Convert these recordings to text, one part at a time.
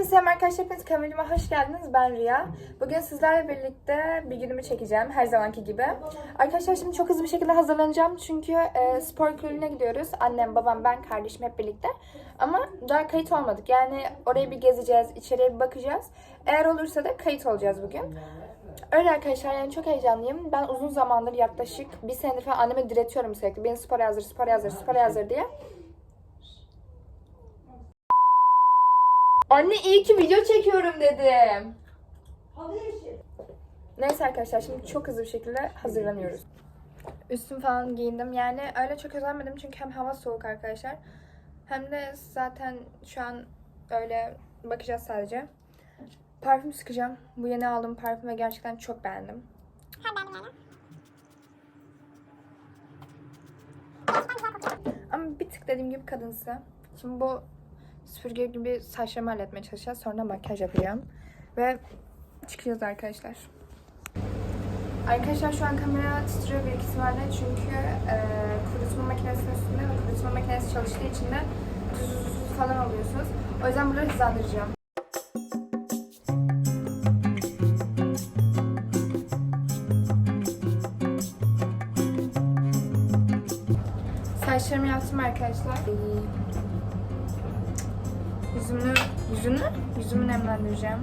Herkese selam arkadaşlar. Hepiniz kanalıma hoş geldiniz. Ben Riya. Bugün sizlerle birlikte bir günümü çekeceğim. Her zamanki gibi. Arkadaşlar şimdi çok hızlı bir şekilde hazırlanacağım. Çünkü e, spor kulübüne gidiyoruz. Annem, babam, ben, kardeşim hep birlikte. Ama daha kayıt olmadık. Yani oraya bir gezeceğiz, içeriye bir bakacağız. Eğer olursa da kayıt olacağız bugün. Öyle arkadaşlar yani çok heyecanlıyım. Ben uzun zamandır yaklaşık bir senedir falan anneme diretiyorum sürekli. Beni spor yazdır, spor yazdır, spor yazdır diye. Anne iyi ki video çekiyorum dedim. Neyse arkadaşlar şimdi çok hızlı bir şekilde hazırlanıyoruz. Üstüm falan giyindim. Yani öyle çok özenmedim çünkü hem hava soğuk arkadaşlar. Hem de zaten şu an öyle bakacağız sadece. Parfüm sıkacağım. Bu yeni aldığım parfümü gerçekten çok beğendim. Ama bir tık dediğim gibi kadınsı. Şimdi bu süpürge gibi saçlarımı halletmeye çalışacağız. Sonra makyaj yapacağım. Ve çıkacağız arkadaşlar. Arkadaşlar şu an kamera titriyor bir ihtimalle çünkü e, kurutma makinesinin üstünde ve kurutma makinesi çalıştığı için de falan alıyorsunuz. O yüzden bunları hızlandıracağım. Saçlarımı yaptım arkadaşlar. Yüzümü, yüzünü, yüzümü nemlendireceğim.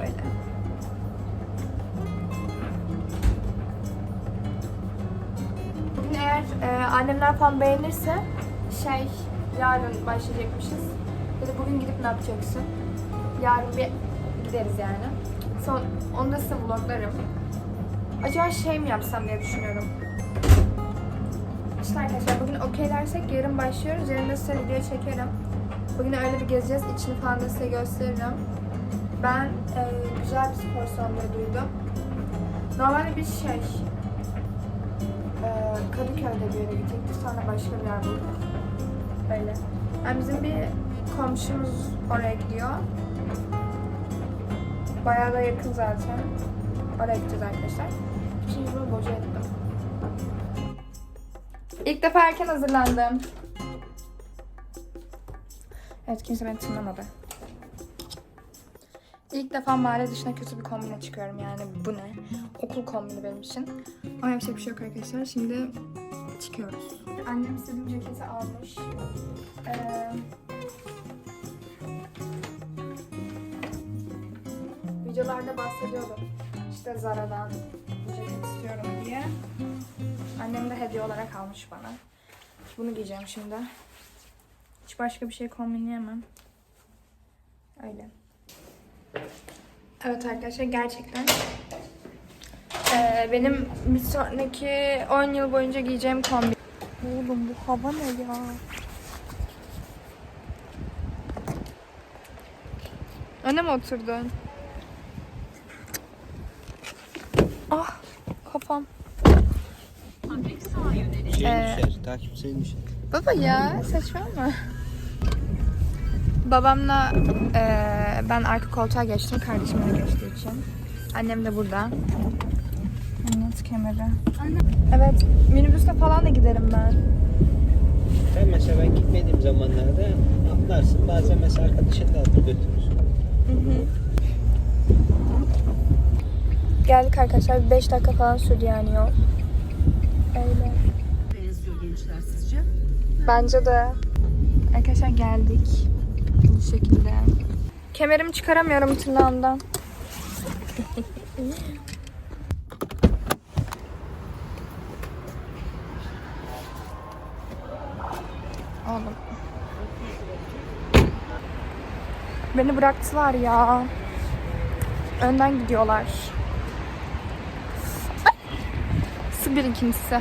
Öyle. Eğer e, annemler falan beğenirse şey yarın başlayacakmışız. Ya da bugün gidip ne yapacaksın? Yarın bir gideriz yani. Son, onu da size vloglarım. Acaba şey mi yapsam diye düşünüyorum. İşte arkadaşlar bugün okey dersek yarın başlıyoruz. Yarın da size video çekerim. Bugün öyle bir gezeceğiz. İçini falan da size gösteririm. Ben e, güzel bir spor salonu duydum. Normalde bir şey e, Kadıköy'de bir yere gidecektik. Sonra başka bir yer bulduk. Öyle. Yani bizim bir komşumuz oraya gidiyor. Bayağı da yakın zaten. Oraya gideceğiz arkadaşlar. Şimdi bunu boca ettim. İlk defa erken hazırlandım. Evet kimse beni tınlamadı. İlk defa mahalle dışına kötü bir kombine çıkıyorum yani bu ne? Okul kombini benim için. Ama yapacak bir şey yok arkadaşlar. Şimdi çıkıyoruz. Annem istediğim ceketi almış. Ee, videolarda bahsediyordum. İşte Zara'dan bu istiyorum diye. Annem de hediye olarak almış bana. Bunu giyeceğim şimdi. Hiç başka bir şey kombinleyemem. Öyle. Evet arkadaşlar gerçekten ee, benim bir sonraki 10 yıl boyunca giyeceğim kombin. Oğlum bu hava ne ya? Öne mi oturdun? Ah kafam. Şey Ee, düşer, takip senin düşer. Baba ya saçmalama. Babamla eee, ben arka koltuğa geçtim. Kardeşim de geçtiği için. Annem de burada. Annet kemeri. Evet minibüste falan da giderim ben. Sen mesela ben gitmediğim zamanlarda atlarsın. Bazen mesela arkadaşın da atıp götürürsün. Geldik arkadaşlar. 5 dakika falan sürdü yani yol. Öyle. benziyor gençler sizce? Bence de. Arkadaşlar geldik. Bu şekilde. Kemerimi çıkaramıyorum tırnağımdan. Oğlum. Beni bıraktılar ya. Önden gidiyorlar. Ay! Su birikintisi.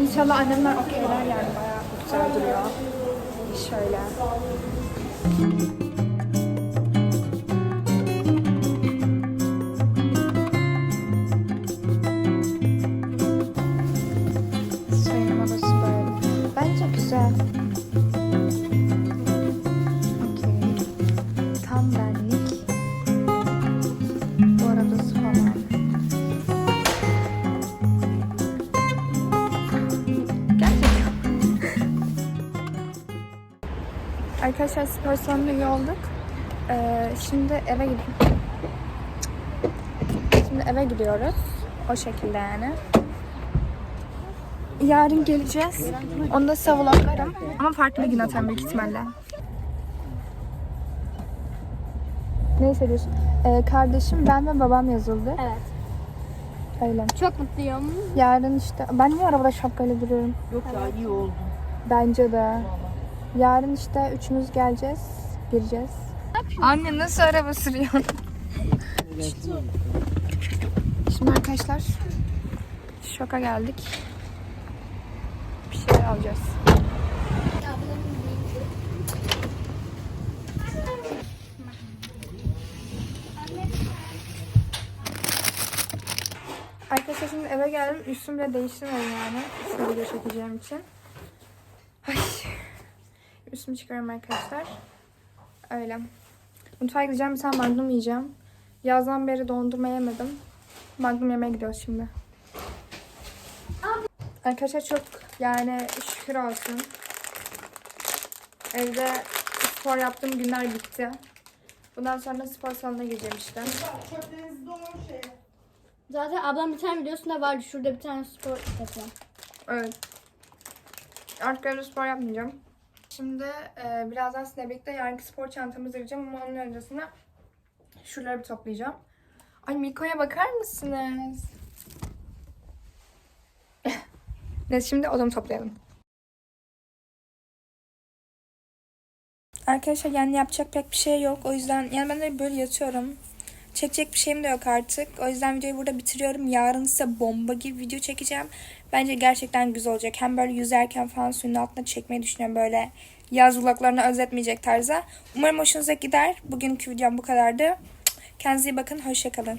İnşallah annemler okeyler yani bayağı güzel duruyor. Şöyle. Thank you. Arkadaşlar spor salonuna üye olduk. Ee, şimdi eve gidiyoruz. Şimdi eve gidiyoruz. O şekilde yani. Yarın geleceğiz. Onu da size vloglarım. Ama farklı bir gün atarım büyük ihtimalle. Ne hissediyorsun? Ee, kardeşim, ben ve babam yazıldı. Evet. Öyle. Çok mutluyum. Yarın işte... Ben niye arabada şapkayla duruyorum? Yok ya iyi oldu. Bence de. Yarın işte üçümüz geleceğiz. Gireceğiz. Anne nasıl araba sürüyor? Şimdi arkadaşlar şoka geldik. Bir şeyler alacağız. Arkadaşlar şimdi eve geldim. Üstümü bile değiştirmedim yani. Size video çekeceğim için. Ay. Üstümü çıkarıyorum arkadaşlar. Öyle. Mutfağa gideceğim. Bir tane magnum yiyeceğim. Yazdan beri dondurma yemedim. Magnum yemeye gidiyoruz şimdi. Arkadaşlar çok yani şükür olsun. Evde spor yaptığım günler bitti. Bundan sonra spor salonuna gireceğim işte. Zaten ablam bir tane videosunda vardı. Şurada bir tane spor yapıyor. Evet. Artık öyle spor yapmayacağım. Şimdi e, birazdan sizinle birlikte yarınki spor çantamızı gireceğim ama onun öncesinde şuraları bir toplayacağım. Ay Miko'ya bakar mısınız? Neyse şimdi odamı toplayalım. Arkadaşlar yani yapacak pek bir şey yok. O yüzden yani ben de böyle yatıyorum. Çekecek bir şeyim de yok artık. O yüzden videoyu burada bitiriyorum. Yarın size bomba gibi video çekeceğim. Bence gerçekten güzel olacak. Hem böyle yüzerken falan suyun altına çekmeyi düşünüyorum. Böyle yaz vloglarını özetmeyecek tarzda. Umarım hoşunuza gider. Bugünkü videom bu kadardı. Kendinize iyi bakın. Hoşçakalın.